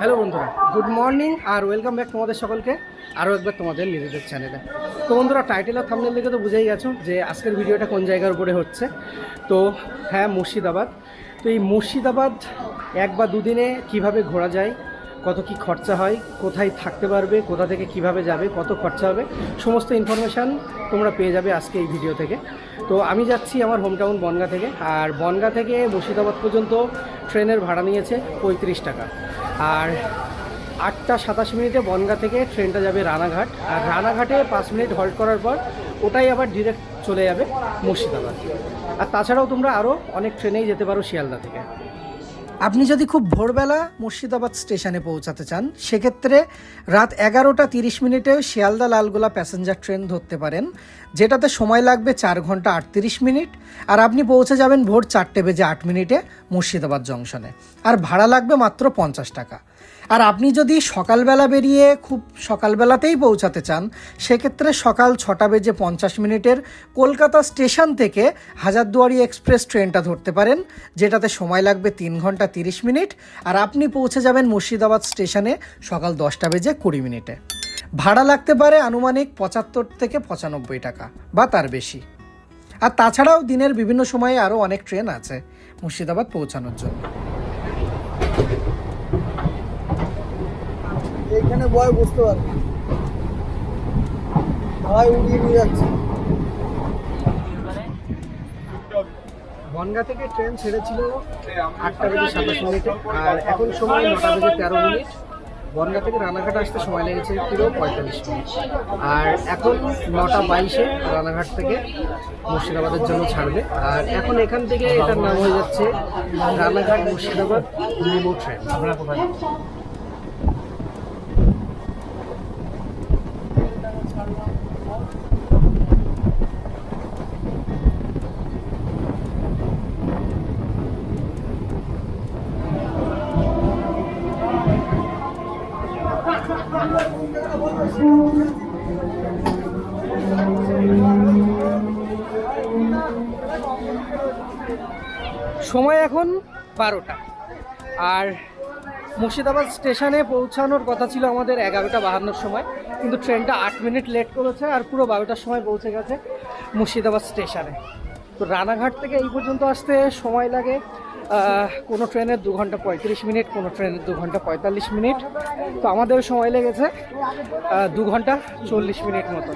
Hello বন্ধুরা, good morning আর welcome back তোমাদের সকলকে। আরও একবার তোমাদের নিজেদের চ্যানেলে। তো বন্ধুরা, টাইটেল আর থামনেল দেখে তো বুঝেই গেছো যে আজকের ভিডিওটা কোন জায়গার উপরে হচ্ছে। তো হ্যাঁ মুর্শিদাবাদ। তো এই মুর্শিদাবাদ এক বা দুদিনে কীভাবে ঘোরা যায়, কত কি খরচা হয়, কোথায় থাকতে পারবে, কোথা থেকে কীভাবে যাবে, কত খরচা হবে, সমস্ত ইনফরমেশান তোমরা পেয়ে যাবে আজকে এই ভিডিও থেকে। তো আমি যাচ্ছি আমার হোমটাউন বনগা থেকে, আর বনগা থেকে মুর্শিদাবাদ পর্যন্ত ট্রেনের ভাড়া নিয়েছে পঁয়ত্রিশ টাকা। আর আটটা সাতাশ মিনিটে বনগা থেকে ট্রেনটা যাবে রানাঘাট। আর রানাঘাটে পাঁচ মিনিট হল্ট করার পর ওটাই আবার ডিরেক্ট চলে যাবে মুর্শিদাবাদ। আর তাছাড়াও তোমরা আরও অনেক ট্রেনেই যেতে পারো শিয়ালদা থেকে। আপনি যদি খুব ভোরবেলা মুর্শিদাবাদ স্টেশনে পৌঁছাতে চান, সেক্ষেত্রে রাত এগারোটা তিরিশ মিনিটে শিয়ালদা লালগোলা প্যাসেঞ্জার ট্রেন ধরতে পারেন, যেটাতে সময় লাগবে চার ঘণ্টা আটত্রিশ মিনিট, আর আপনি পৌঁছে যাবেন ভোর চারটে বেজে আট মিনিটে মুর্শিদাবাদ জংশনে। আর ভাড়া লাগবে মাত্র পঞ্চাশ টাকা। আর আপনি যদি সকালবেলা বেরিয়ে খুব সকালবেলাতেই পৌঁছাতে চান, সেক্ষেত্রে সকাল ছটা বেজে পঞ্চাশ মিনিটের কলকাতা স্টেশন থেকে হাজারদুয়ারি এক্সপ্রেস ট্রেনটা ধরতে পারেন, যেটাতে সময় লাগবে তিন ঘণ্টা তিরিশ মিনিট, আর আপনি পৌঁছে যাবেন মুর্শিদাবাদ স্টেশনে সকাল দশটা বেজে কুড়ি মিনিটে। ভাড়া লাগতে পারে আনুমানিক পঁচাত্তর থেকে পঁচানব্বই টাকা, বা তার বেশি। আর তাছাড়াও দিনের বিভিন্ন সময়ে আরও অনেক ট্রেন আছে মুর্শিদাবাদ পৌঁছানোর জন্য। এখানে বয় বুঝতে পারবে হাওয়াই উড়িয়ে নিয়ে যাচ্ছে। বনগা থেকে ট্রেন ছেড়েছিল আটটা বেজে সাতাশ মিনিটে। আর এখন সময় নটা বেজে তেরো মিনিট। বনগা থেকে রানাঘাট আসতে সময় লেগেছে পুরো পঁয়তাল্লিশ মিনিট। আর এখন নটা বাইশে রানাঘাট থেকে মুর্শিদাবাদের জন্য ছাড়বে। আর এখন এখান থেকে এটার নাম হয়ে যাচ্ছে রানাঘাট মুর্শিদাবাদ মেমো ট্রেন। সময় এখন বারোটা। আর মুর্শিদাবাদ স্টেশনে পৌঁছানোর কথা ছিল আমাদের এগারোটা বাহান্নর সময়, কিন্তু ট্রেনটা আট মিনিট লেট করেছে আর পুরো বারোটার সময় পৌঁছে গেছে মুর্শিদাবাদ স্টেশনে। তো রানাঘাট থেকে এই পর্যন্ত আসতে সময় লাগে কোনো ট্রেনের দু ঘণ্টা পঁয়ত্রিশ মিনিট, কোনো ট্রেনের দু ঘণ্টা পঁয়তাল্লিশ মিনিট। তো আমাদের সময় লেগেছে দু ঘণ্টা চল্লিশ মিনিট মতো।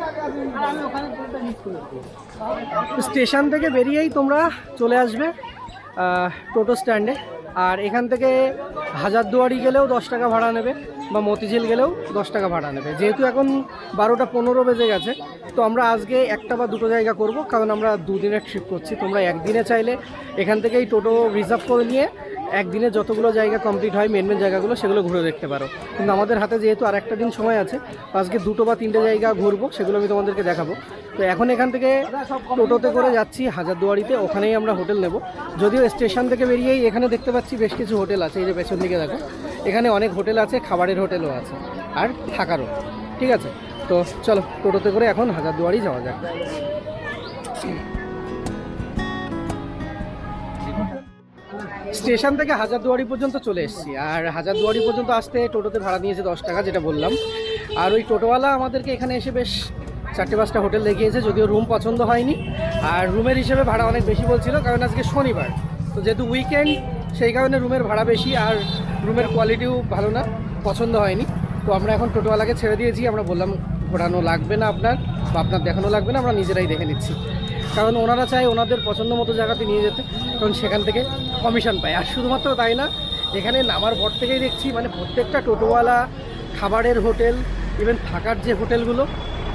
স্টেশন থেকে বেরিয়েই তোমরা চলে আসবে। টোটো স্ট্যান্ডে। আর এখান থেকে হাজারদুয়ারি গেলেও দশ টাকা ভাড়া নেবে বা মতিঝিল গেলেও দশ টাকা ভাড়া নেবে। যেহেতু এখন বারোটা পনেরো বেজে গেছে, তো আমরা আজকে একটা বা দুটো জায়গা করব, কারণ আমরা দুদিনের ট্রিপ করছি। তোমরা একদিনে চাইলে এখান থেকেই টোটো রিজার্ভ করে নিয়ে একদিনে যতগুলো জায়গা কমপ্লিট হয় মেন মেন জায়গাগুলো সেগুলো ঘুরে দেখতে পারো। কিন্তু আমাদের হাতে যেহেতু আর একটা দিন সময় আছে আজকে দুটো বা তিনটে জায়গা ঘুরবো, সেগুলো আমি তোমাদেরকে দেখাবো। তো এখন এখান থেকে টোটোতে করে যাচ্ছি হাজারদুয়ারিতে, ওখানেই আমরা হোটেল নেব। যদিও স্টেশন থেকে বেরিয়েই এখানে দেখতে পাচ্ছি বেশ কিছু হোটেল আছে, এই যে পেছন দিকে দেখো। এখানে অনেক হোটেল আছে, খাবারের হোটেলও আছে, আর থাকারও। ঠিক আছে? তো চলো, টোটোতে করে এখন হাজারদুয়ারি যাওয়া যাক। স্টেশন থেকে হাজারদুয়ারি পর্যন্ত চলে এসেছি। আর হাজারদুয়ারি পর্যন্ত আসতে টোটোতে ভাড়া নিয়েছে দশ টাকা, যেটা বললাম। আর ওই টোটোওয়ালা আমাদেরকে এখানে এসে বেশ চারটে পাঁচটা হোটেল দেখিয়েছে, যদিও রুম পছন্দ হয়নি। আর রুমের হিসেবে ভাড়া অনেক বেশি বলছিল, কারণ আজকে শনিবার। তো যেহেতু উইকেন্ড সেই কারণে রুমের ভাড়া বেশি আর রুমের কোয়ালিটিও ভালো না, পছন্দ হয়নি। তো আমরা এখন টোটোওয়ালাকে ছেড়ে দিয়েছি, আমরা বললাম ঘোরানো লাগবে না আপনার বা আপনার দেখানো লাগবে না, আমরা নিজেরাই দেখে নিচ্ছি। কারণ ওনারা চায় ওনাদের পছন্দ মতো জায়গাতে নিয়ে যেতে, কারণ সেখান থেকে কমিশন পায়। আর শুধুমাত্র তাই না, এখানে নামার পর থেকেই দেখছি মানে প্রত্যেকটা টোটোওয়ালা, খাবারের হোটেল ইভেন থাকার যে হোটেলগুলো,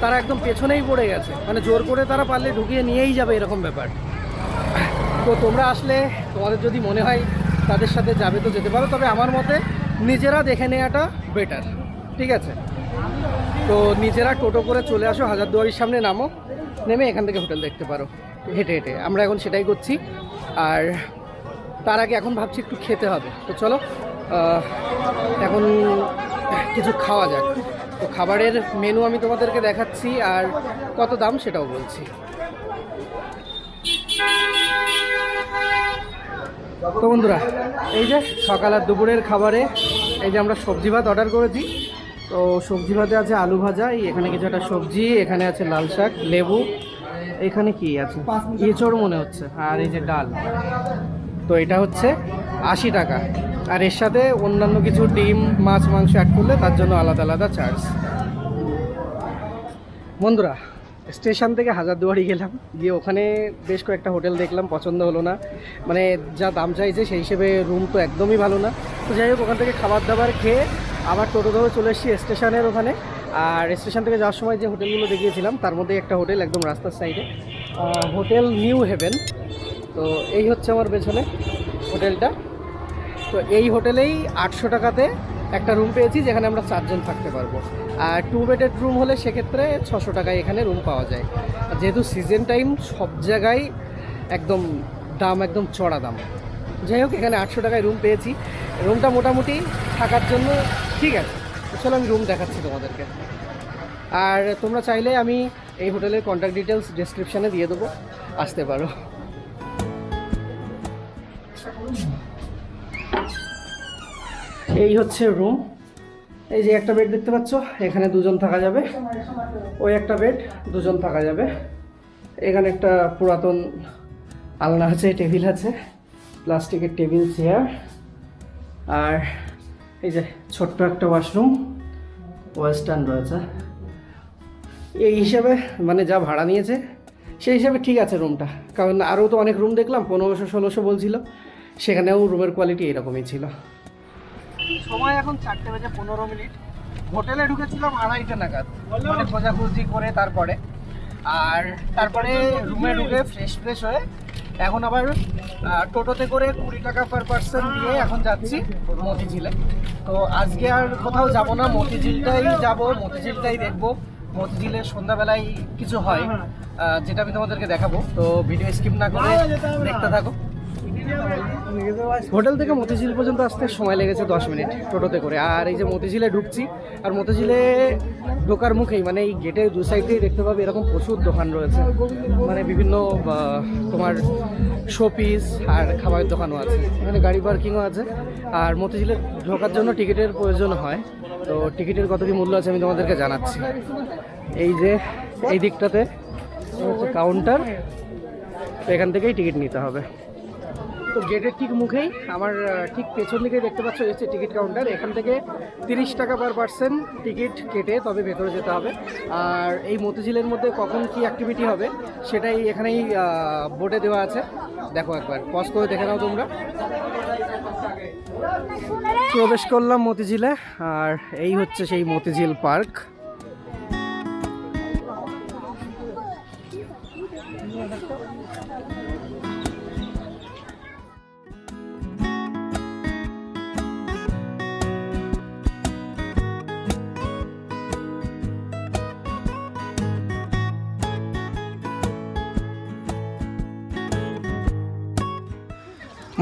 তারা একদম পেছনেই পড়ে গেছে। মানে জোর করে তারা পারলে ঢুকিয়ে নিয়েই যাবে এরকম ব্যাপার। তো তোমরা আসলে, তোমাদের যদি মনে হয় তাদের সাথে যাবে তো যেতে পারো, তবে আমার মতে নিজেরা দেখে নেওয়াটা বেটার ঠিক আছে? তো নিজেরা টোটো করে চলে আসো হাজারদুয়ারির সামনে, নামো, নেমে এখান থেকে হোটেল দেখতে পারো। হেঁটে হেঁটে, আমরা এখন সেটাই করছি। আর তার আগে এখন ভাবছি একটু খেতে হবে। তো চলো এখন কিছু খাওয়া যাক। তো খাবারের মেনু আমি তোমাদেরকে দেখাচ্ছি, আর কত দাম সেটাও বলছি। তো বন্ধুরা, এই যে সকাল আর দুপুরের খাবারে এই যে আমরা সবজি ভাত অর্ডার করেছি তো সবজি ভাতে আছে আলু ভাজা এখানে কিছু একটা সবজি এখানে আছে লাল শাক লেবু এখানে কি আছে? এঁচড় মনে হচ্ছে আর এই যে ডাল। তো এটা হচ্ছে আশি টাকা। আর এর সাথে অন্যান্য কিছু ডিম মাছ মাংস অ্যাড করলে তার জন্য আলাদা আলাদা চার্জ বন্ধুরা স্টেশন থেকে হাজারদুয়ারি গেলাম গিয়ে ওখানে বেশ কয়েকটা হোটেল দেখলাম পছন্দ হলো না। মানে যা দাম চাইছে সেই হিসেবে রুম তো একদমই ভালো না। তো যাই হোক ওখান থেকে খাবার দাবার খেয়ে আবার টোটো ধরে চলে এসেছি স্টেশনের ওখানে। আর স্টেশন থেকে যাওয়ার সময় যে হোটেলগুলো দেখিয়েছিলাম, তার মধ্যে একটা হোটেল একদম রাস্তার সাইডে। Hotel New Heaven. তো এই হচ্ছে আমার পেছনে হোটেলটা। তো এই হোটেলেই আটশো টাকাতে একটা রুম পেয়েছি, যেখানে আমরা চারজন থাকতে পারব। আর টু বেডেড রুম হলে সেক্ষেত্রে ছশো টাকায় এখানে রুম পাওয়া যায়। যেহেতু সিজন টাইম সব জায়গায় একদম দাম একদম চড়া দাম। যাই হোক, এখানে আটশো টাকায় রুম পেয়েছি। রুমটা মোটামুটি থাকার জন্য ঠিক আছে। চলো আমি রুম দেখাচ্ছি তোমাদেরকে। আর তোমরা চাইলে আমি এই হোটেলের কন্ট্যাক্ট ডিটেলস ডেসক্রিপশানে দিয়ে দেবো। আসতে পারো। এই হচ্ছে রুম এই যে একটা বেড দেখতে পাচ্ছ, এখানে দুজন থাকা যাবে। ওই একটা বেড দুজন থাকা যাবে। এখানে একটা পুরাতন আলনা আছে, টেবিল আছে। প্লাস্টিকের টেবিল, চেয়ার আর এই যে ছোট্ট একটা ওয়াশরুম, ওয়েস্টার্ন রয়েছে। এই হিসাবে মানে যা ভাড়া নিয়েছে, সেই হিসাবে ঠিক আছে রুমটা। কারণ আরও তো অনেক রুম দেখলাম, পনেরোশো, ষোলোশো বলছিল। সেখানেও রুমের কোয়ালিটি এরকমই ছিল। সময় এখন চারটে বেজে পনেরো মিনিট। হোটেলে ঢুকেছিলাম আড়াইটে নাগাদ। মানে খোঁজাখুঁজি করে তারপরে। আর তারপরে রুমে ঢুকে ফ্রেশ ফ্রেশ হয়ে এখন আবার টোটোতে করে কুড়ি টাকা পার পার্সন দিয়ে এখন যাচ্ছি মতিঝিলে। তো আজকে আর কোথাও যাব না, মতিঝিলটাই যাব, মতিঝিলটাই দেখব। মতিঝিলে সন্ধ্যাবেলায় কিছু হয় যেটা আমি তোমাদেরকে দেখাবো। তো ভিডিও স্কিপ না করে দেখতে থাকো। হোটেল থেকে মতিঝিল পর্যন্ত আসতে সময় লেগেছে দশ মিনিট টোটোতে করে। আর এই যে মতিঝিলে ঢুকছি, আর মতিঝিলে ঢোকার মুখেই মানে এই গেটের দু সাইডেই দেখতে পাবে এরকম প্রচুর দোকান রয়েছে। মানে বিভিন্ন তোমার শোপিস আর খাবারের দোকানও আছে। এখানে গাড়ি পার্কিংও আছে। আর মতিঝিলে ঢোকার জন্য টিকিটের প্রয়োজন হয়। তো টিকিটের কত কি মূল্য আছে আমি তোমাদেরকে জানাচ্ছি। এই যে, এই দিকটাতে কাউন্টার এখান থেকেই টিকিট নিতে হবে। তো গেটের ঠিক মুখেই আমার ঠিক পেছন দিকে দেখতে পাচ্ছ হচ্ছে টিকিট কাউন্টার। এখান থেকে তিরিশ টাকা পার পার্সেন্ট টিকিট কেটে তবে ভেতরে যেতে হবে। আর এই মতিঝিলের মধ্যে কখন কি অ্যাক্টিভিটি হবে সেটাই এখানেই বোর্ডে দেওয়া আছে। দেখো একবার পজ করে দেখে নাও তোমরা। প্রবেশ করলাম মতিঝিলে, আর এই হচ্ছে সেই মতিঝিল পার্ক।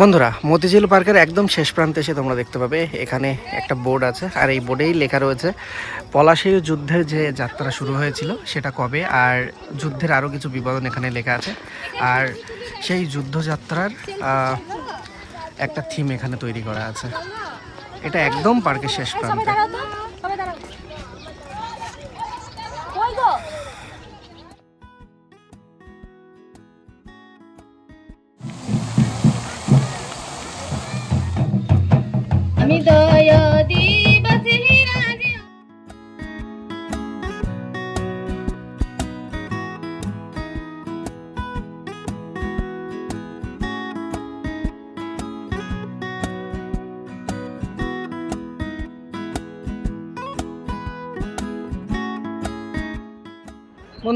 বন্ধুরা, মতিঝিল পার্কের একদম শেষ প্রান্তে এসে তোমরা দেখতে পাবে, এখানে একটা বোর্ড আছে, আর এই বোর্ডেই লেখা রয়েছে, পলাশী যুদ্ধের যে যাত্রা শুরু হয়েছিল, সেটা কবে, আর যুদ্ধের আরও কিছু বিবরণ এখানে লেখা আছে, আর সেই যুদ্ধযাত্রার একটা থিম এখানে তৈরি করা আছে। এটা একদম পার্কের শেষ প্রান্তে।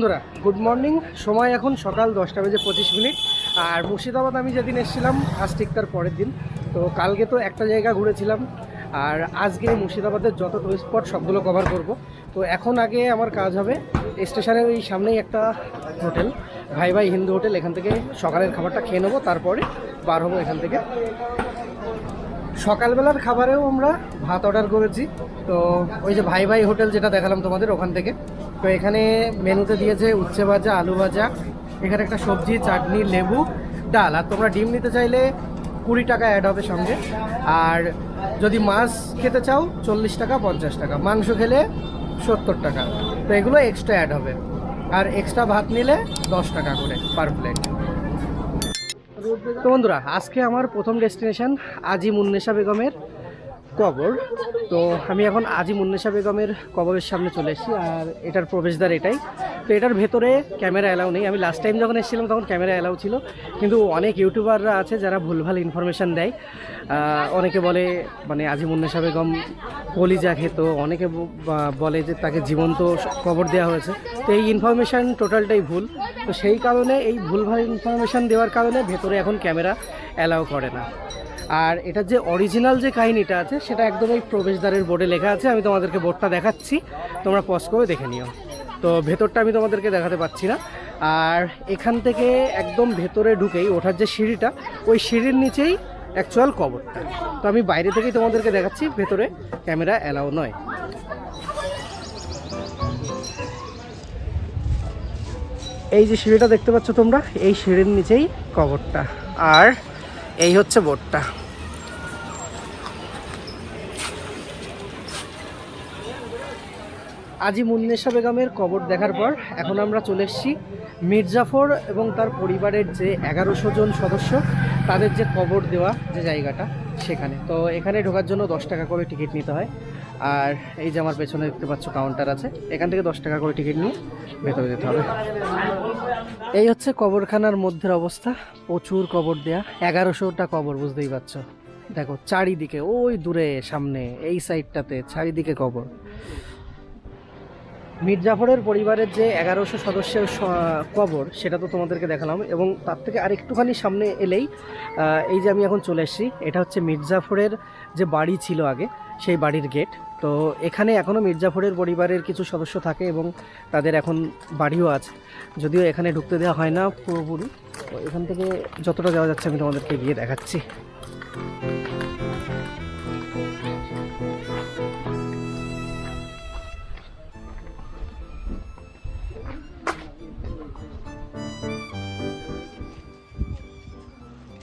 বন্ধুরা গুড মর্নিং সময় এখন সকাল দশটা বেজে পঁচিশ মিনিট। আর মুর্শিদাবাদ আমি যেদিন এসেছিলাম, আজ ঠিক তার পরের দিন। তো কালকে তো একটা জায়গা ঘুরেছিলাম। আর আজকে মুর্শিদাবাদের যত স্পট সবগুলো কভার করব। তো এখন আগে আমার কাজ হবে স্টেশনের ওই সামনেই একটা হোটেল, ভাই ভাই হিন্দু হোটেল, এখান থেকে সকালের খাবারটা খেয়ে নেব, তারপরে বার হব এখান থেকে। সকালবেলার খাবারেও আমরা ভাত অর্ডার করেছি। তো ওই যে ভাই ভাই হোটেল যেটা দেখালাম তোমাদের ওখান থেকে। তো এখানে মেনুতে দিয়েছে উচ্ছে ভাজা, আলু ভাজা। এখানে একটা সবজি, চাটনি, লেবু, ডাল। আর তোমরা ডিম নিতে চাইলে কুড়ি টাকা অ্যাড হবে সঙ্গে। আর যদি মাছ খেতে চাও, চল্লিশ টাকা, পঞ্চাশ টাকা। মাংস খেলে সত্তর টাকা। তো এগুলো এক্সট্রা অ্যাড হবে। আর এক্সট্রা ভাত নিলে দশ টাকা করে পার প্লেট তো বন্ধুরা, আজকে আমার প্রথম ডেস্টিনেশন আজি মুন্নেশা বেগমের কবর। তো আমি এখন আজি মুন্নেশা বেগমের কবরের সামনে চলে এসেছি, আর এটার প্রবেশদ্বার এটাই। তো এটার ভেতরে ক্যামেরা অ্যালাউ নেই। আমি লাস্ট টাইম যখন এসেছিলাম তখন ক্যামেরা অ্যালাউ ছিল, কিন্তু অনেক ইউটিউবাররা আছে যারা ভুলভাল ইনফরমেশান দেয়। অনেকে বলে মানে আজি মুন্নেশা বেগম কলিজা খেত, অনেকে বলে যে তাকে জীবন্ত কবর দেওয়া হয়েছে। তো এই ইনফরমেশান টোটালটাই ভুল। তো সেই কারণে এই ভুলভাল ইনফরমেশান দেওয়ার কারণে ভেতরে এখন ক্যামেরা অ্যালাউ করে না। আর এটার যে অরিজিনাল যে কাহিনীটা আছে, সেটা একদম এই প্রবেশদ্বারের বোর্ডে লেখা আছে। আমি তোমাদেরকে বোর্ডটা দেখাচ্ছি। তোমরা পজ করে দেখে নিও। তো ভেতরটা আমি তোমাদেরকে দেখাতে পাচ্ছি না। আর এখান থেকে একদম ভেতরে ঢুকেই ওঠার যে সিঁড়িটা, ওই সিঁড়ির নিচেই অ্যাকচুয়াল কবরটা। তো আমি বাইরে থেকেই তোমাদেরকে দেখাচ্ছি, ভেতরে ক্যামেরা অ্যালাউ নয়। এই যে সিঁড়িটা দেখতে পাচ্ছ তোমরা, এই সিঁড়ির নিচেই কবরটা। আর এই হচ্ছে বোটটা। আজি মুন্নেশা বেগমের কবর দেখার পর এখন আমরা চলে এসেছি মির্জাফর এবং তার পরিবারের যে এগারোশো জন সদস্য, তাদের যে কবর দেওয়া যে জায়গাটা সেখানে। তো এখানে ঢোকার জন্য দশ টাকা করে টিকিট নিতে হয়। আর এই যে আমার পেছনে দেখতে পাচ্ছ কাউন্টার আছে, এখান থেকে দশ টাকা করে টিকিট নিয়ে ভেতরে যেতে হবে। এই হচ্ছে কবরখানার মধ্যের অবস্থা, প্রচুর কবর দেয়া, এগারোশোটা কবর, বুঝতেই পারছ। দেখো, চারিদিকে, ওই দূরে, সামনে, এই সাইডটাতে চারিদিকে কবর। মির্জাফরের পরিবারের যে এগারোশো সদস্যের কবর, সেটা তো তোমাদেরকে দেখালাম এবং তার থেকে আর একটুখানি সামনে এলেই এই যে আমি এখন চলে এসেছি, এটা হচ্ছে মির্জাফরের যে বাড়ি ছিল আগে, সেই বাড়ির গেট তো এখানে এখনও মির্জাফরের পরিবারের কিছু সদস্য থাকে এবং তাদের এখন বাড়িও আছে। যদিও এখানে ঢুকতে দেওয়া হয় না পুরোপুরি। তো এখান থেকে যতটা যাওয়া যাচ্ছে আমি তোমাদেরকে গিয়ে দেখাচ্ছি।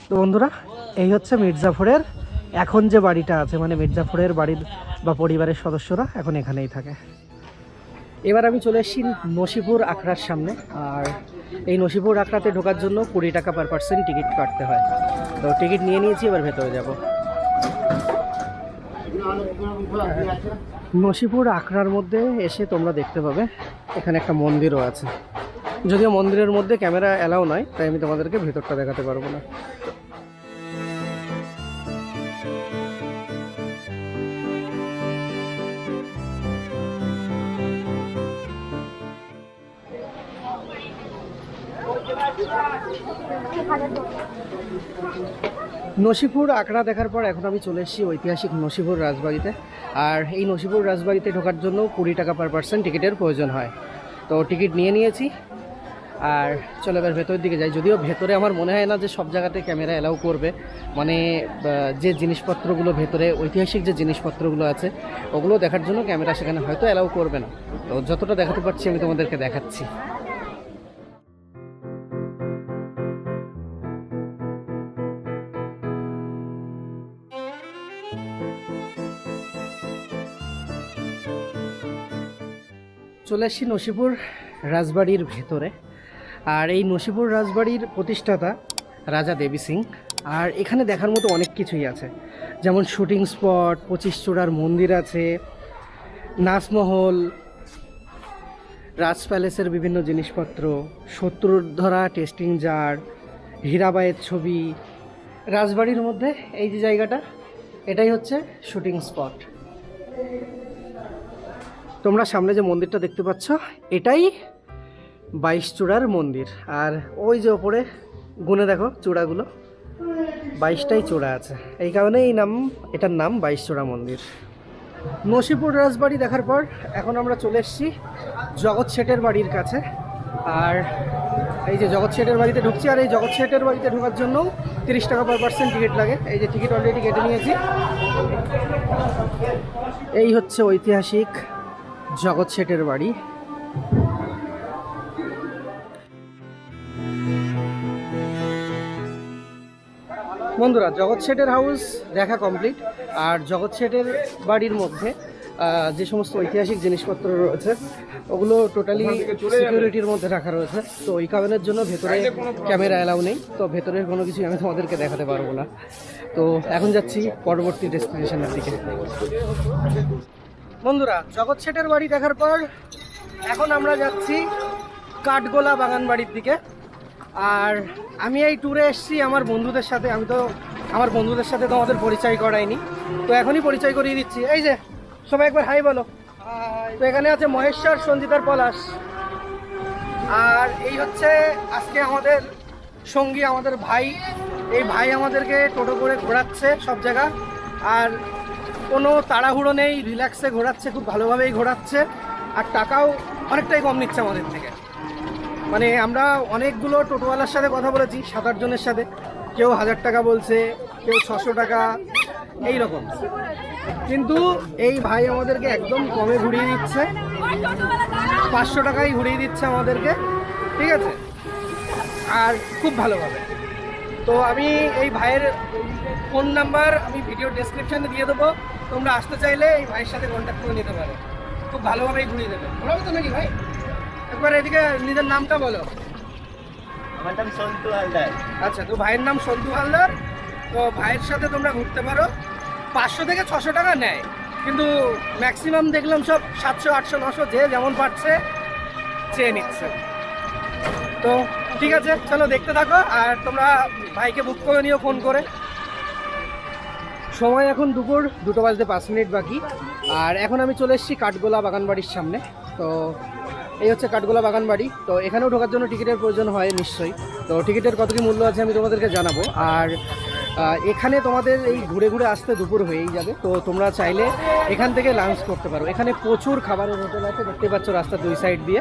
তো বন্ধুরা, এই হচ্ছে মির্জাফরের এখন যে বাড়িটা আছে মানে মির্জাফরের বাড়ির বা পরিবারের সদস্যরা এখন এখানেই থাকে। এবার আমি চলে এসেছি নসিপুর আখড়ার সামনে, আর এই নসিপুর আখড়াতে ঢোকার জন্য কুড়ি টাকা পার পার্সেন্ট টিকিট কাটতে হয়। তো টিকিট নিয়ে নিয়েছি, এবার ভেতরে যাব। নসিপুর আখড়ার মধ্যে এসে তোমরা দেখতে পাবে, এখানে একটা মন্দিরও আছে। যদিও মন্দিরের মধ্যে ক্যামেরা অ্যালাউ নয়, তাই আমি তোমাদেরকে ভেতরটা দেখাতে পারব না। নসিপুর, আঁকড়া দেখার পর এখন আমি চলে এসেছি ঐতিহাসিক নসিপুর রাজবাড়িতে। আর এই নসিপুর রাজবাড়িতে ঢোকার জন্য কুড়ি টাকা পার পার্সেন্ট টিকিটের প্রয়োজন হয়। তো টিকিট নিয়ে নিয়েছি। আর চলে এবার ভেতরের দিকে যাই। যদিও ভেতরে আমার মনে হয় না যে সব জায়গাতে ক্যামেরা অ্যালাউ করবে। মানে যে জিনিসপত্রগুলো ভেতরে, ঐতিহাসিক যে জিনিসপত্রগুলো আছে, ওগুলো দেখার জন্য ক্যামেরা সেখানে হয়তো অ্যালাউ করবে না। তো যতটা দেখাতে পারছি আমি তোমাদেরকে দেখাচ্ছি। চলে এসেছি নসিপুর রাজবাড়ির ভেতরে। আর এই নসিপুর রাজবাড়ির প্রতিষ্ঠাতা রাজা দেবী সিং। আর এখানে দেখার মতো অনেক কিছুই আছে। যেমন শুটিং স্পট, পঁচিশ চূড়ার মন্দির আছে, নাচমহল, রাজ প্যালেসের বিভিন্ন জিনিসপত্র, শত্রুর ধরা, টেস্টিং জার, হীরাবাইয়ের ছবি। রাজবাড়ির মধ্যে এই যে জায়গাটা, এটাই হচ্ছে শুটিং স্পট। তোমরা সামনে যে মন্দিরটা দেখতে পাচ্ছ, এটাই বাইশ চূড়ার মন্দির। আর ওই যে ওপরে গুনে দেখো চূড়াগুলো, বাইশটাই চূড়া আছে। এই কারণে এই নাম, এটার নাম বাইশ চূড়া মন্দির। নসিপুর রাজবাড়ি দেখার পর এখন আমরা চলে এসেছি জগৎ শেঠের বাড়ির কাছে। আর এই যে জগৎ শেঠের বাড়িতে ঢুকছি, আর এই জগৎ শেঠের বাড়িতে ঢোকার জন্য তিরিশ টাকা পার পার্সেন্ট টিকিট লাগে। এই যে টিকিট অলরেডি কেটে নিয়েছি। এই হচ্ছে ঐতিহাসিক জগৎ শেঠের বাড়ি। বন্ধুরা জগৎ শেঠের হাউস দেখা কমপ্লিট। আর জগৎ শেঠের বাড়ির মধ্যে যে সমস্ত ঐতিহাসিক জিনিসপত্র রয়েছে ওগুলো টোটালি সিকিউরিটির মধ্যে রাখা রয়েছে। তো ওই কারণের জন্য ভেতরে ক্যামেরা অ্যালাউ নেই। তো ভেতরের কোনো কিছু আমি তোমাদেরকে দেখাতে পারব না। তো এখন যাচ্ছি পরবর্তী ডেস্টিনেশনের দিকে। বন্ধুরা জগৎ শেঠের বাড়ি দেখার পর এখন আমরা যাচ্ছি কাঠগোলা বাগান বাড়ির দিকে। আর আমি এই ট্যুরে এসেছি আমার বন্ধুদের সাথে আমি তো আমার বন্ধুদের সাথে তো আমাদের পরিচয় করাইনি। তো এখনই পরিচয় করিয়ে দিচ্ছি। এই যে সবাই একবার হাই বলো। তো এখানে আছে মহেশ্বর সঞ্জিতার পলাশ। আর এই হচ্ছে আজকে আমাদের সঙ্গী আমাদের ভাই। এই ভাই আমাদেরকে টোটো করে ঘোরাচ্ছে সব জায়গা। আর কোনো তাড়াহুড়ো নেই রিল্যাক্সে ঘোরাচ্ছে, খুব ভালোভাবেই ঘোরাচ্ছে, আর টাকাও অনেকটাই কম নিচ্ছে আমাদের থেকে। মানে আমরা অনেকগুলো টোটোওয়ালার সাথে কথা বলেছি সাত আটজনের সাথে। কেউ হাজার টাকা বলছে, কেউ ছশো টাকা, এই রকম। কিন্তু এই ভাই আমাদেরকে একদম কমে ঘুরিয়ে দিচ্ছে, পাঁচশো টাকাই ঘুরিয়ে দিচ্ছে আমাদেরকে, ঠিক আছে? আর খুব ভালোভাবে। তো আমি এই ভাইয়ের ফোন নাম্বার আমি ভিডিও ডেসক্রিপশানে দিয়ে দেবো। তোমরা আসতে চাইলে এই ভাইয়ের সাথে কন্ট্যাক্ট করে নিতে পারো। খুব ভালোভাবেই ঘুরিয়ে দেবে। ভালো তো নাকি ভাই? একবার এদিকে নিজের নামটা বলো। আমার নাম সন্তু হালদার। আচ্ছা তো ভাইয়ের নাম সন্তু হালদার। তো ভাইয়ের সাথে তোমরা ঘুরতে পারো। পাঁচশো থেকে ছশো টাকা নেয়। কিন্তু ম্যাক্সিমাম দেখলাম সব সাতশো আটশো নশো যে যেমন পারছে চেয়ে নিচ্ছে। তো ঠিক আছে চলো দেখতে থাকো। আর তোমরা ভাইকে বুক করে নিও ফোন করে। সময় এখন দুপুর, দুটো বাজতে পাঁচ মিনিট বাকি। আর এখন আমি চলে এসেছি কাঠগোলা বাগানবাড়ির সামনে। তো এই হচ্ছে কাঠগোলা বাগানবাড়ি। তো এখানেও ঢোকার জন্য টিকিটের প্রয়োজন হয় নিশ্চয়ই। তো টিকিটের কত কি মূল্য আছে আমি তোমাদেরকে জানাব। আর এখানে তোমাদের এই ঘুরে ঘুরে আসতে দুপুর হয়েই যাবে। তো তোমরা চাইলে এখান থেকে লাঞ্চ করতে পারো। এখানে প্রচুর খাবারের হোটেল আছে দেখতে পাচ্ছ রাস্তার দুই সাইড দিয়ে।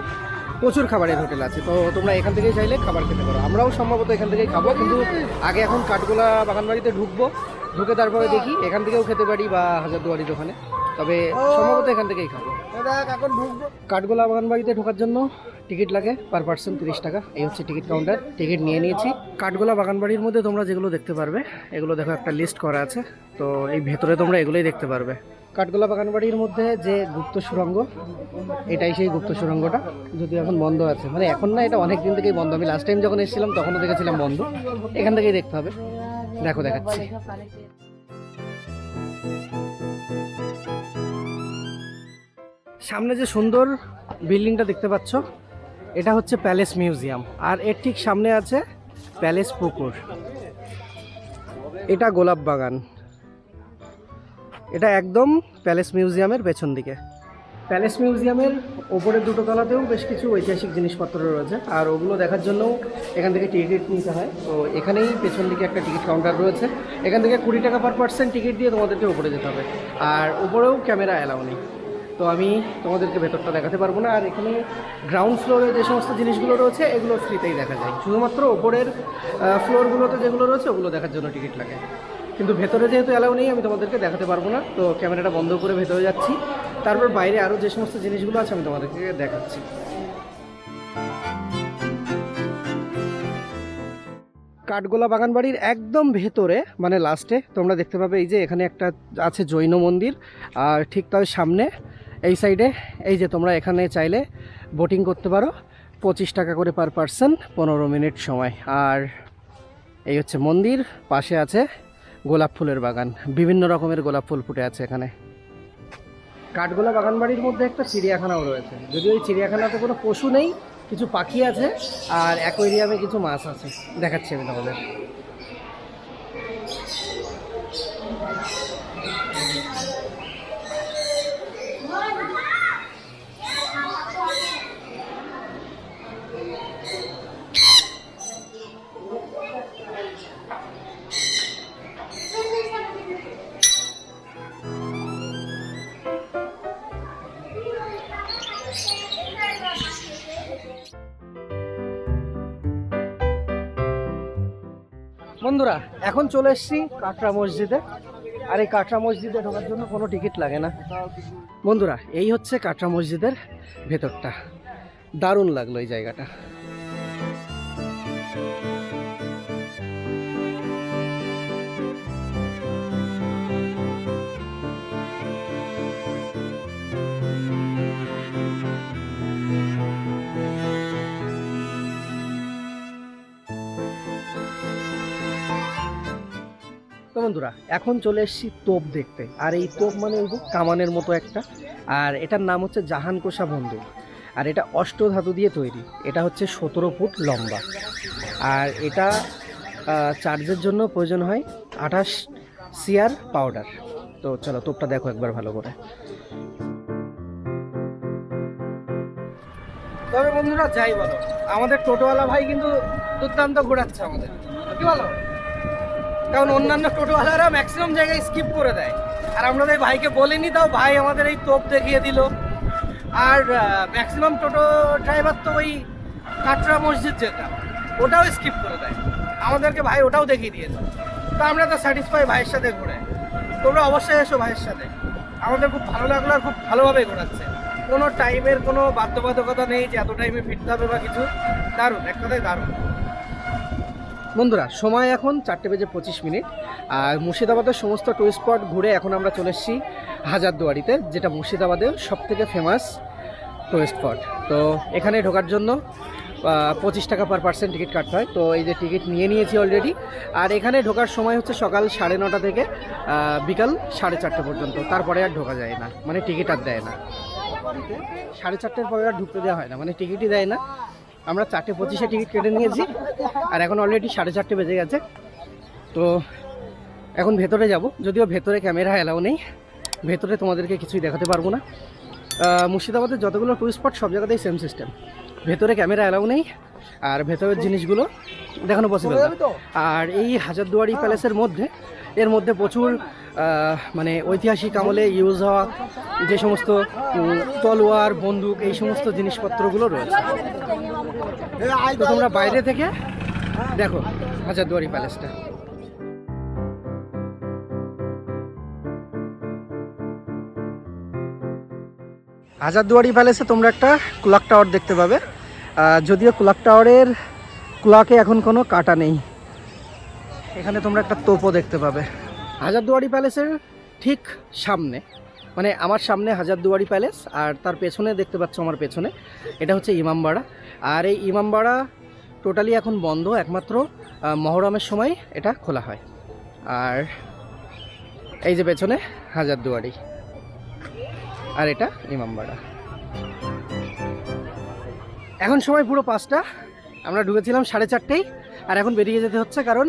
প্রচুর খাবারের হোটেল আছে। তো তোমরা এখান থেকেই চাইলে খাবার খেতে পারো। আমরাও সম্ভবত এখান থেকেই খাব কিন্তু আগে এখন কাঠগোলা বাগানবাড়িতে ঢুকবো ঢুকে তারপরে দেখি। এখান থেকেও খেতে পারি বা হাজারদুয়ারির ওখানে তবে সম্ভবত এখান থেকেই খাব। এখন ঢুকবো। কাঠগোলা বাগানবাড়িতে ঢোকার জন্য টিকিট লাগে পার পার্সন তিরিশ টাকা। এই হচ্ছে টিকিট কাউন্টার। টিকিট নিয়ে নিয়েছি। কাঠগোলা বাগানবাড়ির মধ্যে তোমরা যেগুলো দেখতে পারবে এগুলো দেখো একটা লিস্ট করা আছে। তো এই ভেতরে তোমরা এগুলোই দেখতে পারবে। কাঠগোলা বাগানবাড়ির মধ্যে যে গুপ্ত সুরঙ্গ এটাই সেই গুপ্ত সুরঙ্গটা যদি এখন বন্ধ আছে। মানে এখন না, এটা অনেক দিন থেকেই বন্ধ। আমি লাস্ট টাইম যখন এসেছিলাম, তখনও দেখেছিলাম বন্ধ। এখান থেকেই দেখতে হবে। দেখো, দেখাচ্ছি। সামনে যে সুন্দর বিল্ডিংটা দেখতে পাচ্ছ, এটা হচ্ছে প্যালেস মিউজিয়াম। আর এর ঠিক সামনে আছে প্যালেস পুকুর। এটা গোলাপ বাগান। এটা একদম প্যালেস মিউজিয়ামের পেছন দিকে। প্যালেস মিউজিয়ামের ওপরের দুটো তলাতেও বেশ কিছু ঐতিহাসিক জিনিসপত্র রয়েছে। আর ওগুলো দেখার জন্য এখান থেকে টিকিট নিতে হয়। তো এখানেই পেছন দিকে একটা টিকিট কাউন্টার রয়েছে। এখান থেকে কুড়ি টাকা পার পার্সেন্ট টিকিট দিয়ে তোমাদেরকে ওপরে যেতে হবে। আর উপরেও ক্যামেরা অ্যালাউ নেই। তো আমি তোমাদেরকে ভেতরটা দেখাতে পারব না। আর এখানে গ্রাউন্ড ফ্লোরে যে সমস্ত জিনিসগুলো রয়েছে, এগুলো ফ্রিতেই দেখা যায়। শুধুমাত্র ওপরের ফ্লোরগুলোতে যেগুলো রয়েছে, ওগুলো দেখার জন্য টিকিট লাগে। কিন্তু ভেতরে যেহেতু অ্যালাউ নেই, আমি তোমাদেরকে দেখাতে পারব না। তো ক্যামেরাটা বন্ধ করে ভেতরে যাচ্ছি। তারপর বাইরে আরও যে সমস্ত জিনিসগুলো আছে, আমি তোমাদেরকে দেখাচ্ছি। কাঠগোলা বাগান বাড়ির একদম ভেতরে মানে লাস্টে তোমরা দেখতে পাবে এই যে এখানে একটা আছে জৈন মন্দির, আর ঠিক তার সামনে, এই সাইডে এই যে তোমরা এখানে চাইলে বোটিং করতে পারো। পঁচিশ টাকা করে পার পার্সন পনেরো মিনিট সময়। আর এই হচ্ছে মন্দির, পাশে আছে গোলাপ ফুলের বাগান। বিভিন্ন রকমের গোলাপ ফুল ফুটে আছে এখানে। কাঠগোলা বাগান বাড়ির মধ্যে একটা চিড়িয়াখানাও রয়েছে। যদিও এই চিড়িয়াখানাতে কোনো পশু নেই, কিছু পাখি আছে, আর অ্যাকোয়ারিয়ামে কিছু মাছ আছে। দেখাচ্ছি আমি তোমাদের। বন্ধুরা, এখন চলে এসছি কাটরা মসজিদে। আর এই কাটরা মসজিদে ঢোকার জন্য কোনো টিকিট লাগে না। বন্ধুরা, এই হচ্ছে কাটরা মসজিদের ভেতরটা। দারুণ লাগল এই জায়গাটা। বন্ধুরা, এখন চলে এসেছি তোপ দেখতে। আর এই তোপ মানে কামানের মতো একটা। আর এটার নাম হচ্ছে জাহানকোষা বন্দুক আর এটা অষ্ট ধাতু দিয়ে তৈরি। এটা হচ্ছে সতেরো ফুট লম্বা। আর এটা চার্জের জন্য প্রয়োজন হয় আঠাশ সিয়ার পাউডার। তো চলো তোপটা দেখো একবার ভালো করে। তবে বন্ধুরা, যাই বলো। আমাদের টোটোওয়ালা ভাই কিন্তু দুর্দান্ত ঘোরাচ্ছে আমাদের। কি বলো? কারণ অন্যান্য টোটোওয়ালারা ম্যাক্সিমাম জায়গায় স্কিপ করে দেয়। আর আমরা এই ভাইকে বলিনি, তাও ভাই আমাদের এই তোপ দেখিয়ে দিল। আর ম্যাক্সিমাম টোটো ড্রাইভার তো ওই কাটরা মসজিদ যেটা, ওটাও স্কিপ করে দেয়। আমাদেরকে ভাই ওটাও দেখিয়ে দিয়েছে। তো আমরা তো স্যাটিসফাই ভাইয়ের সাথে ঘুরে। তোমরা অবশ্যই এসো ভাইয়ের সাথে। আমাদের খুব ভালো লাগল আর খুব ভালোভাবে ঘোরাচ্ছে। কোনো টাইমের কোনো বাধ্যবাধকতা নেই যে এত টাইমে ফিরতে হবে বা কিছু। দারুণ, এক কথায় দারুণ। বন্ধুরা, সময় এখন চারটে বেজে পঁচিশ মিনিট, আর মুর্শিদাবাদের সমস্ত টুরিস্ট স্পট ঘুরে এখন আমরা চলে এসেছি হাজারদুয়ারিতে, যেটা মুর্শিদাবাদের সব থেকে ফেমাস টুরিস্ট স্পট তো এখানে ঢোকার জন্য পঁচিশ টাকা পার পার্সেন্ট টিকিট কাটতে হয়। তো এই যে টিকিট নিয়ে নিয়েছি অলরেডি আর এখানে ঢোকার সময় হচ্ছে সকাল সাড়ে নটা থেকে বিকাল সাড়ে চারটে পর্যন্ত। তারপরে আর ঢোকা যায় না মানে টিকিট আর দেয় না। সাড়ে চারটের পরে আর ঢুকতে দেওয়া হয় না মানে টিকিটই দেয় না। আমরা চারটে পঁচিশে টিকিট কেটে নিয়েছি আর এখন অলরেডি সাড়ে চারটে বেজে গেছে। তো এখন ভেতরে যাব, যদিও ভেতরে ক্যামেরা অ্যালাউ নেই। ভেতরে তোমাদেরকে কিছুই দেখাতে পারব না। মুর্শিদাবাদের যতগুলো টুরিস্ট স্পট সব জায়গাতেই সেম সিস্টেম ভেতরে ক্যামেরা অ্যালাউ নেই, আর ভেতরের জিনিসগুলো দেখানো পসিবল আর এই হাজারদুয়ারি প্যালেসের মধ্যে এর মধ্যে প্রচুর মানে ঐতিহাসিক আমলে ইউজ হওয়া যে সমস্ত তলোয়ার, বন্দুক, এই সমস্ত জিনিসপত্রগুলো রয়েছে। তো তোমরা বাইরে থেকে, দেখো, হাজারদুয়ারি প্যালেসটা। হাজারদুয়ারি প্যালেসে তোমরা একটা ক্লক টাওয়ার দেখতে পাবে। যদিও ক্লক টাওয়ারের ক্লকে এখন কোনো কাটা নেই। এখানে তোমরা একটা তোপও দেখতে পাবে। হাজারদুয়ারি প্যালেসের ঠিক সামনে মানে আমার সামনে হাজারদুয়ারি প্যালেস আর তার পেছনে দেখতে পাচ্ছ আমার পেছনে, এটা হচ্ছে ইমামবাড়া। আর এই ইমামবাড়া টোটালি এখন বন্ধ, একমাত্র মহরমের সময় এটা খোলা হয়। আর এই যে পেছনে হাজারদুয়ারি, আর এটা ইমামবাড়া। এখন সময় পুরো পাঁচটা, আমরা ঢুকেছিলাম সাড়ে চারটেই, আর এখন বেরিয়ে যেতে হচ্ছে কারণ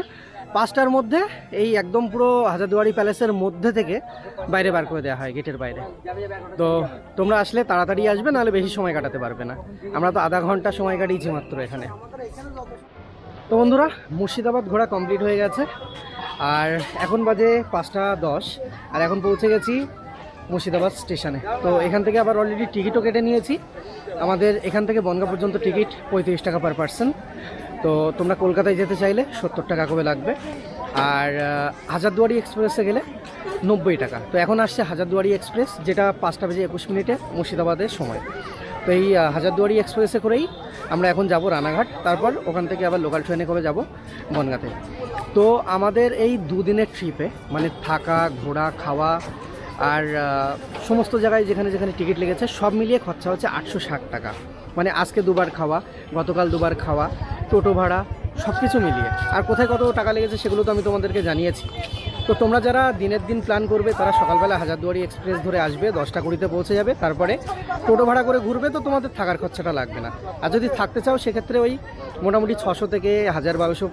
পাঁচটার মধ্যে এই একদম পুরো হাজারদুয়ারি প্যালেসের মধ্যে থেকে বাইরে বার করে দেওয়া হয় গেটের বাইরে। তো তোমরা আসলে তাড়াতাড়ি আসবে, নাহলে বেশি সময় কাটাতে পারবে না। আমরা তো আধা ঘণ্টা সময় কাটিয়েছি মাত্র এখানে। তো বন্ধুরা, মুর্শিদাবাদ ঘোরা কমপ্লিট হয়ে গেছে। আর এখন বাজে পাঁচটা দশ, আর এখন পৌঁছে গেছি মুর্শিদাবাদ স্টেশনে। তো এখান থেকে আবার অলরেডি টিকিটও কেটে নিয়েছি। আমাদের এখান থেকে বনগা পর্যন্ত টিকিট পঁয়ত্রিশ টাকা পার পার্সন তো তোমরা কলকাতায় যেতে চাইলে সত্তর টাকা করে লাগবে। আর হাজারদুয়ারি এক্সপ্রেসে গেলে নব্বই টাকা। তো এখন আসছে হাজারদুয়ারি এক্সপ্রেস যেটা পাঁচটা বেজে একুশ মিনিটে মুর্শিদাবাদের সময়। তো এই হাজারদুয়ারি এক্সপ্রেসে করেই আমরা এখন যাব রানাঘাট। তারপর ওখান থেকে আবার লোকাল ট্রেনে করে যাব বনগাঁতে। তো আমাদের এই দুদিনের ট্রিপে মানে থাকা, ঘোরা, খাওয়া আর সমস্ত জায়গায় যেখানে যেখানে টিকিট লেগেছে, সব মিলিয়ে খরচা হচ্ছে আটশো ষাট টাকা। মানে আজকে দুবার খাওয়া, গতকাল দুবার খাওয়া, টোটো ভাড়া সব কিছু মিলিয়ে। আর কোথায় কত টাকা লেগেছে সেগুলো তো আমি তোমাদেরকে জানিয়েছি। তো তোমরা যারা দিনের দিন প্ল্যান করবে, তারা সকালবেলা হাজারদুয়ারি এক্সপ্রেস ধরে আসবে, দশটা কুড়িতে পৌঁছে যাবে, তারপরে টোটো ভাড়া করে ঘুরবে তো তোমাদের থাকার খরচাটা লাগবে না। আর যদি থাকতে চাও, সেক্ষেত্রে ওই মোটামুটি ছশো থেকে হাজার বারোশো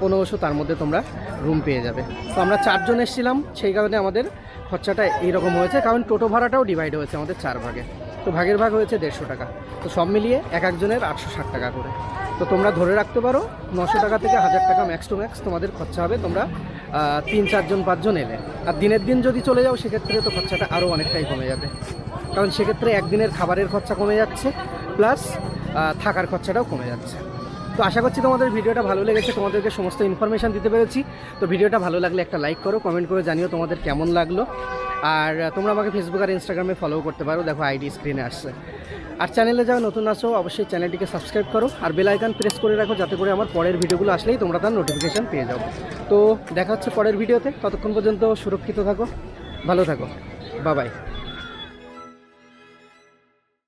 পনেরোশো তার মধ্যে তোমরা রুম পেয়ে যাবে। তো আমরা চারজন এসেছিলাম, সেই কারণে আমাদের খরচাটা এইরকম হয়েছে, কারণ টোটো ভাড়াটাও ডিভাইড হয়েছে আমাদের চার ভাগে। তো ভাগের ভাগ হয়েছে দেড়শো টাকা। তো সব মিলিয়ে এক একজনের আটশো ষাট টাকা করে। তো তোমরা ধরে রাখতে পারো, নশো টাকা থেকে হাজার টাকা ম্যাক্স টু ম্যাক্স তোমাদের খরচা হবে, তোমরা তিন, চারজন, পাঁচজন এলে। আর দিনের দিন যদি চলে যাও, সেক্ষেত্রে তো খরচাটা আরও অনেকটাই কমে যাবে। কারণ সেক্ষেত্রে একদিনের খাবারের খরচা কমে যাচ্ছে প্লাস থাকার খরচাটাও কমে যাচ্ছে। তো আশা করছি তোমাদের ভিডিওটা ভালো লেগেছে, তোমাদেরকে সমস্ত ইনফরমেশান দিতে পেরেছি। তো ভিডিওটা ভালো লাগলে একটা লাইক করো কমেন্ট করে জানিও তোমাদের কেমন লাগল। আর তোমরা আমাকে ফেসবুক আর ইনস্টাগ্রামে ফলো করতে পারো। দেখো আইডি স্ক্রিনে আসছে। আর চ্যানেলে যাও নতুন আসো অবশ্যই চ্যানেলটিকে সাবস্ক্রাইব করো। আর বেল আইকন প্রেস করে রাখো, যাতে করে আমার পরের ভিডিওগুলো আসলেই তোমরা তার নোটিফিকেশান পেয়ে যাও। তো দেখা হচ্ছে পরের ভিডিওতে। ততক্ষণ পর্যন্ত সুরক্ষিত থাকো, ভালো থাকো। বাবাই